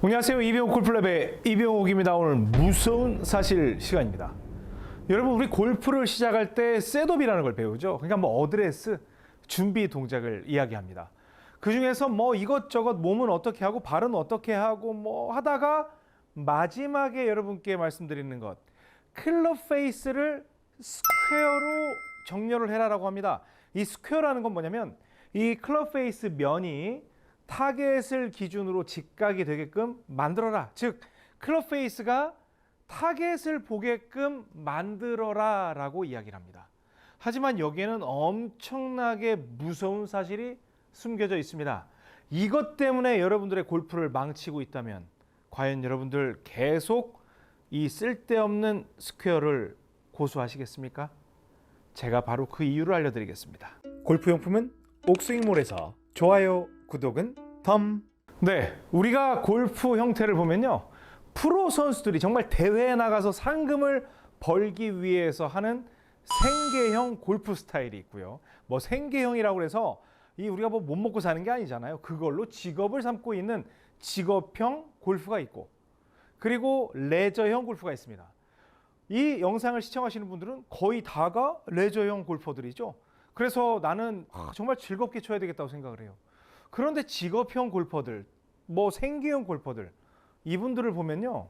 안녕하세요. 이병옥 골프랩의 이병옥입니다. 오늘 무서운 사실 시간입니다. 여러분 우리 골프를 시작할 때 셋업이라는 걸 배우죠. 그러니까 뭐 어드레스, 준비 동작을 이야기합니다. 그 중에서 뭐 이것저것 몸은 어떻게 하고 발은 어떻게 하고 뭐 하다가 마지막에 여러분께 말씀드리는 것 클럽 페이스를 스퀘어로 정렬을 해라라고 합니다. 이 스퀘어라는 건 뭐냐면 이 클럽 페이스 면이 타겟을 기준으로 직각이 되게끔 만들어라. 즉 클럽 페이스가 타겟을 보게끔 만들어라 라고 이야기를 합니다. 하지만 여기에는 엄청나게 무서운 사실이 숨겨져 있습니다. 이것 때문에 여러분들의 골프를 망치고 있다면 과연 여러분들 계속 이 쓸데없는 스퀘어를 고수하시겠습니까? 제가 바로 그 이유를 알려드리겠습니다. 골프 용품은 옥스윙몰에서 좋아요, 구독은 덤. 네, 우리가 골프 형태를 보면요. 프로 선수들이 정말 대회에 나가서 상금을 벌기 위해서 하는 생계형 골프 스타일이 있고요. 뭐 생계형이라고 해서 이 우리가 뭐 못 먹고 사는 게 아니잖아요. 그걸로 직업을 삼고 있는 직업형 골프가 있고 그리고 레저형 골프가 있습니다. 이 영상을 시청하시는 분들은 거의 다가 레저형 골퍼들이죠. 그래서 나는 아, 정말 즐겁게 쳐야 되겠다고 생각을 해요. 그런데 직업형 골퍼들, 뭐 생계형 골퍼들, 이분들을 보면요.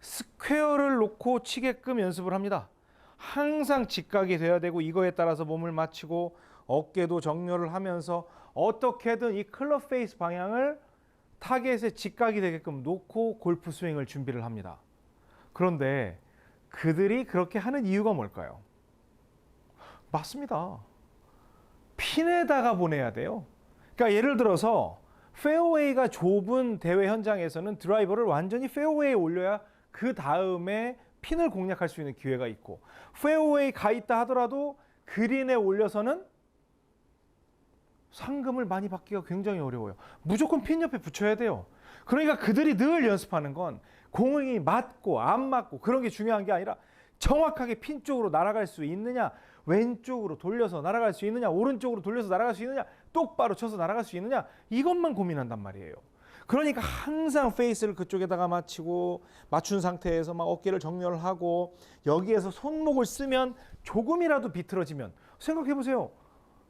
스퀘어를 놓고 치게끔 연습을 합니다. 항상 직각이 돼야 되고 이거에 따라서 몸을 맞추고 어깨도 정렬을 하면서 어떻게든 이 클럽 페이스 방향을 타겟에 직각이 되게끔 놓고 골프 스윙을 준비를 합니다. 그런데 그들이 그렇게 하는 이유가 뭘까요? 맞습니다. 핀에다가 보내야 돼요. 그러니까 예를 들어서 페어웨이가 좁은 대회 현장에서는 드라이버를 완전히 페어웨이에 올려야 그 다음에 핀을 공략할 수 있는 기회가 있고 페어웨이 가 있다 하더라도 그린에 올려서는 상금을 많이 받기가 굉장히 어려워요. 무조건 핀 옆에 붙여야 돼요. 그러니까 그들이 늘 연습하는 건 공이 맞고 안 맞고 그런 게 중요한 게 아니라 정확하게 핀 쪽으로 날아갈 수 있느냐, 왼쪽으로 돌려서 날아갈 수 있느냐, 오른쪽으로 돌려서 날아갈 수 있느냐, 똑바로 쳐서 날아갈 수 있느냐, 이것만 고민한단 말이에요. 그러니까 항상 페이스를 그쪽에다가 맞추고 맞춘 상태에서 막 어깨를 정렬을 하고 여기에서 손목을 쓰면 조금이라도 비틀어지면 생각해 보세요.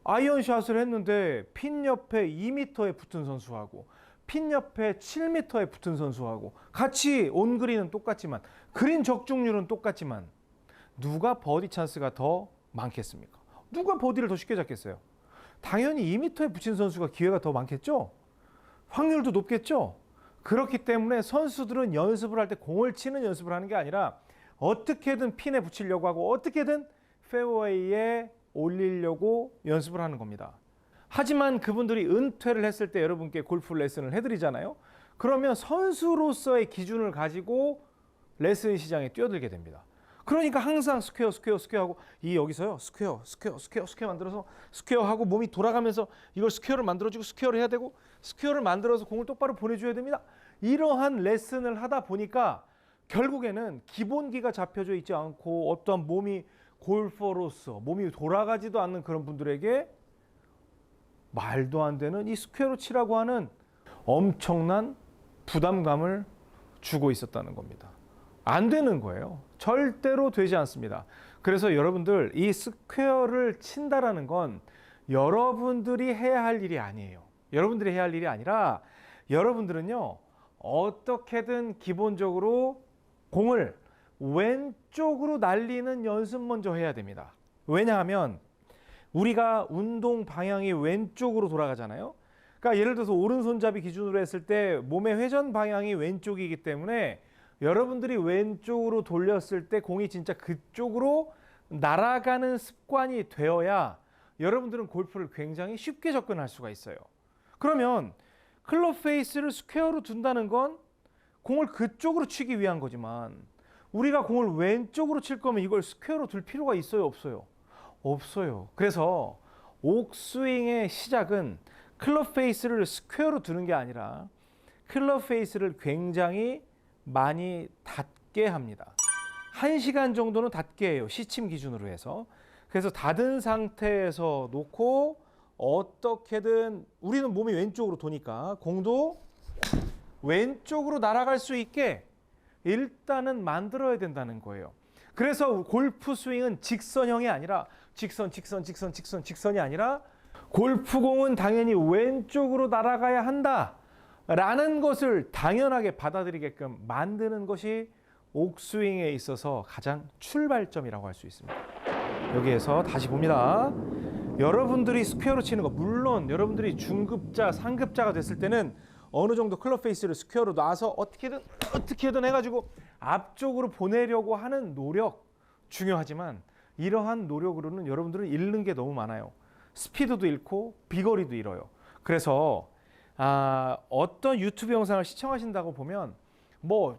아이언샷을 했는데 핀 옆에 2m에 붙은 선수하고 핀 옆에 7m에 붙은 선수하고 같이 온 그린은 똑같지만 그린 적중률은 똑같지만 누가 버디 찬스가 더 많겠습니까? 누가 버디를 더 쉽게 잡겠어요? 당연히 2m에 붙인 선수가 기회가 더 많겠죠? 확률도 높겠죠? 그렇기 때문에 선수들은 연습을 할 때 공을 치는 연습을 하는 게 아니라 어떻게든 핀에 붙이려고 하고 어떻게든 페어웨이에 올리려고 연습을 하는 겁니다. 하지만 그분들이 은퇴를 했을 때 여러분께 골프 레슨을 해드리잖아요. 그러면 선수로서의 기준을 가지고 레슨 시장에 뛰어들게 됩니다. 그러니까 항상 스퀘어, 스퀘어, 스퀘어 하고 이 여기서요 스퀘어, 스퀘어, 스퀘어, 스퀘어 만들어서 스퀘어 하고 몸이 돌아가면서 이걸 스퀘어를 만들어주고 스퀘어를 해야 되고 스퀘어를 만들어서 공을 똑바로 보내줘야 됩니다. 이러한 레슨을 하다 보니까 결국에는 기본기가 잡혀져 있지 않고 어떠한 몸이 골퍼로서 몸이 돌아가지도 않는 그런 분들에게 말도 안 되는 이 스퀘어로 치라고 하는 엄청난 부담감을 주고 있었다는 겁니다. 안 되는 거예요. 절대로 되지 않습니다. 그래서 여러분들 이 스퀘어를 친다라는 건 여러분들이 해야 할 일이 아니에요. 여러분들이 해야 할 일이 아니라 여러분들은요 어떻게든 기본적으로 공을 왼쪽으로 날리는 연습 먼저 해야 됩니다. 왜냐하면 우리가 운동 방향이 왼쪽으로 돌아가잖아요. 그러니까 예를 들어서 오른손잡이 기준으로 했을 때 몸의 회전 방향이 왼쪽이기 때문에 여러분들이 왼쪽으로 돌렸을 때 공이 진짜 그쪽으로 날아가는 습관이 되어야 여러분들은 골프를 굉장히 쉽게 접근할 수가 있어요. 그러면 클럽 페이스를 스퀘어로 둔다는 건 공을 그쪽으로 치기 위한 거지만 우리가 공을 왼쪽으로 칠 거면 이걸 스퀘어로 둘 필요가 있어요, 없어요? 없어요. 그래서 옥스윙의 시작은 클럽 페이스를 스퀘어로 두는 게 아니라 클럽 페이스를 굉장히 많이 닫게 합니다. 1시간 정도는 닫게 해요. 시침 기준으로 해서. 그래서 닫은 상태에서 놓고 어떻게든 우리는 몸이 왼쪽으로 도니까 공도 왼쪽으로 날아갈 수 있게 일단은 만들어야 된다는 거예요. 그래서 골프 스윙은 직선형이 아니라 직선, 직선, 직선, 직선, 직선이 아니라 골프공은 당연히 왼쪽으로 날아가야 한다. 라는 것을 당연하게 받아들이게끔 만드는 것이 옥스윙에 있어서 가장 출발점이라고 할 수 있습니다. 여기에서 다시 봅니다. 여러분들이 스퀘어로 치는 거 물론 여러분들이 중급자, 상급자가 됐을 때는 어느 정도 클럽 페이스를 스퀘어로 놔서 어떻게든 어떻게든 해가지고 앞쪽으로 보내려고 하는 노력 중요하지만 이러한 노력으로는 여러분들은 잃는 게 너무 많아요. 스피드도 잃고 비거리도 잃어요. 그래서 아, 어떤 유튜브 영상을 시청하신다고 보면 뭐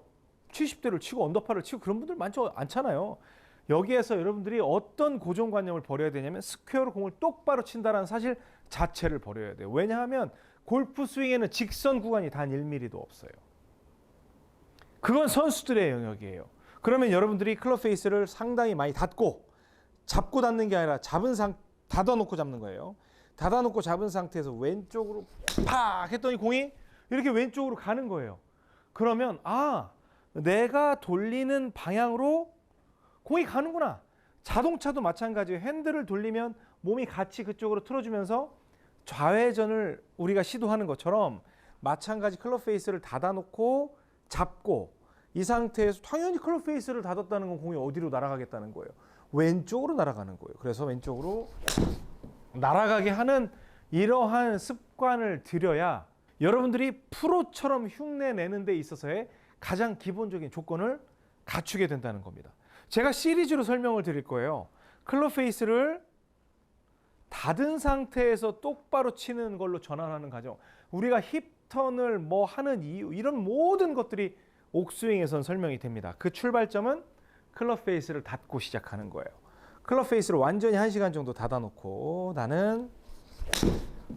70대를 치고 언더파를 치고 그런 분들 많죠 않잖아요. 여기에서 여러분들이 어떤 고정관념을 버려야 되냐면 스퀘어로 공을 똑바로 친다는 사실 자체를 버려야 돼요. 왜냐하면 골프 스윙에는 직선 구간이 단 1mm도 없어요. 그건 선수들의 영역이에요. 그러면 여러분들이 클럽 페이스를 상당히 많이 닫고 잡고 닫는 게 아니라 잡은 상 닫아놓고 잡는 거예요. 닫아놓고 잡은 상태에서 왼쪽으로 팍 했더니 공이 이렇게 왼쪽으로 가는 거예요. 그러면 아 내가 돌리는 방향으로 공이 가는구나. 자동차도 마찬가지예요. 핸들을 돌리면 몸이 같이 그쪽으로 틀어주면서 좌회전을 우리가 시도하는 것처럼 마찬가지 클럽 페이스를 닫아놓고 잡고 이 상태에서 당연히 클럽 페이스를 닫았다는 건 공이 어디로 날아가겠다는 거예요. 왼쪽으로 날아가는 거예요. 그래서 왼쪽으로 날아가게 하는 이러한 습관을 들여야 여러분들이 프로처럼 흉내 내는 데 있어서의 가장 기본적인 조건을 갖추게 된다는 겁니다. 제가 시리즈로 설명을 드릴 거예요. 클럽 페이스를 닫은 상태에서 똑바로 치는 걸로 전환하는 과정. 우리가 힙턴을 뭐 하는 이유 이런 모든 것들이 옥스윙에선 설명이 됩니다. 그 출발점은 클럽 페이스를 닫고 시작하는 거예요. 클럽 페이스를 완전히 한 시간 정도 닫아놓고 나는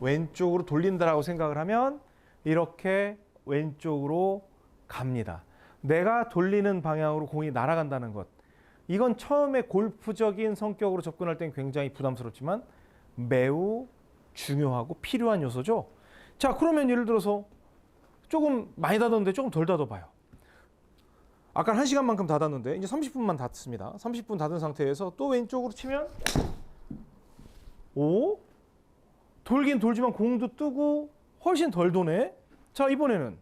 왼쪽으로 돌린다라고 생각을 하면 이렇게 왼쪽으로 갑니다. 내가 돌리는 방향으로 공이 날아간다는 것. 이건 처음에 골프적인 성격으로 접근할 땐 굉장히 부담스럽지만 매우 중요하고 필요한 요소죠. 자, 그러면 예를 들어서 조금 많이 닫았는데 조금 덜 닫아봐요. 아까 1시간만큼 닫았는데 이제 30분만 닫습니다. 30분 닫은 상태에서 또 왼쪽으로 치면 오? 돌긴 돌지만 공도 뜨고 훨씬 덜 도네. 자, 이번에는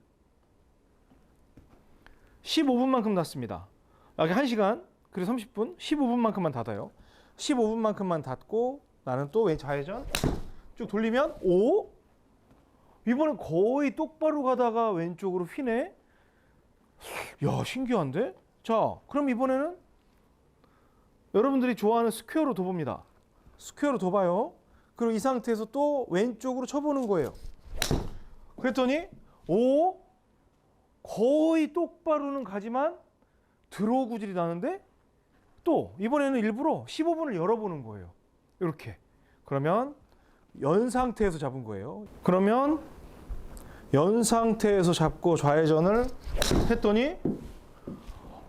15분만큼 닫습니다. 아까 1시간, 그리고 30분, 15분만큼만 닫아요. 15분만큼만 닫고 나는 또 왼 좌회전 쭉 돌리면 오? 이번엔 거의 똑바로 가다가 왼쪽으로 휘네. 야, 신기한데? 자, 그럼 이번에는 여러분들이 좋아하는 스퀘어로 둬봅니다. 스퀘어로 둬봐요. 그리고 이 상태에서 또 왼쪽으로 쳐보는 거예요. 그랬더니, 오? 거의 똑바로는 가지만 드로우 구질이 나는데 또 이번에는 일부러 15분을 열어보는 거예요. 이렇게. 그러면 연 상태에서 잡은 거예요. 그러면 연 상태에서 잡고 좌회전을 했더니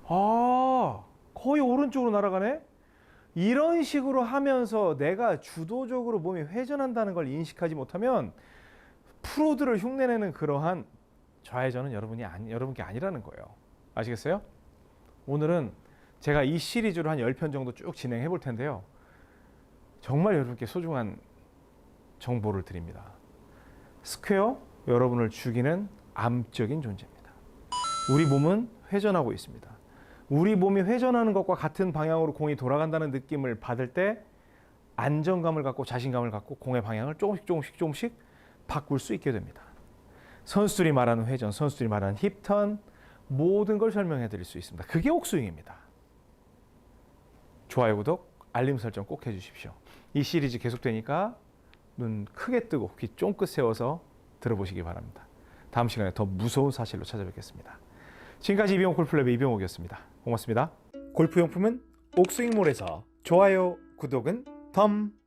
아 거의 오른쪽으로 날아가네. 이런 식으로 하면서 내가 주도적으로 몸이 회전한다는 걸 인식하지 못하면 프로들을 흉내내는 그러한 좌회전은 여러분이 아니, 여러분께 아니라는 거예요. 아시겠어요? 오늘은 제가 이 시리즈로 한 10편 정도 쭉 진행해 볼 텐데요. 정말 여러분께 소중한 정보를 드립니다. 스퀘어 여러분을 죽이는 암적인 존재입니다. 우리 몸은 회전하고 있습니다. 우리 몸이 회전하는 것과 같은 방향으로 공이 돌아간다는 느낌을 받을 때 안정감을 갖고 자신감을 갖고 공의 방향을 조금씩 조금씩 조금씩 바꿀 수 있게 됩니다. 선수들이 말하는 회전, 선수들이 말하는 힙턴 모든 걸 설명해 드릴 수 있습니다. 그게 옥스윙입니다. 좋아요, 구독, 알림 설정 꼭 해주십시오. 이 시리즈 계속되니까 눈 크게 뜨고 귀 쫑긋 세워서 들어보시기 바랍니다. 다음 시간에 더 무서운 사실로 찾아뵙겠습니다. 지금까지 이병옥 골프랩의 이병옥이었습니다. 고맙습니다. 골프용품은 옥스윙몰에서 좋아요, 구독은 덤.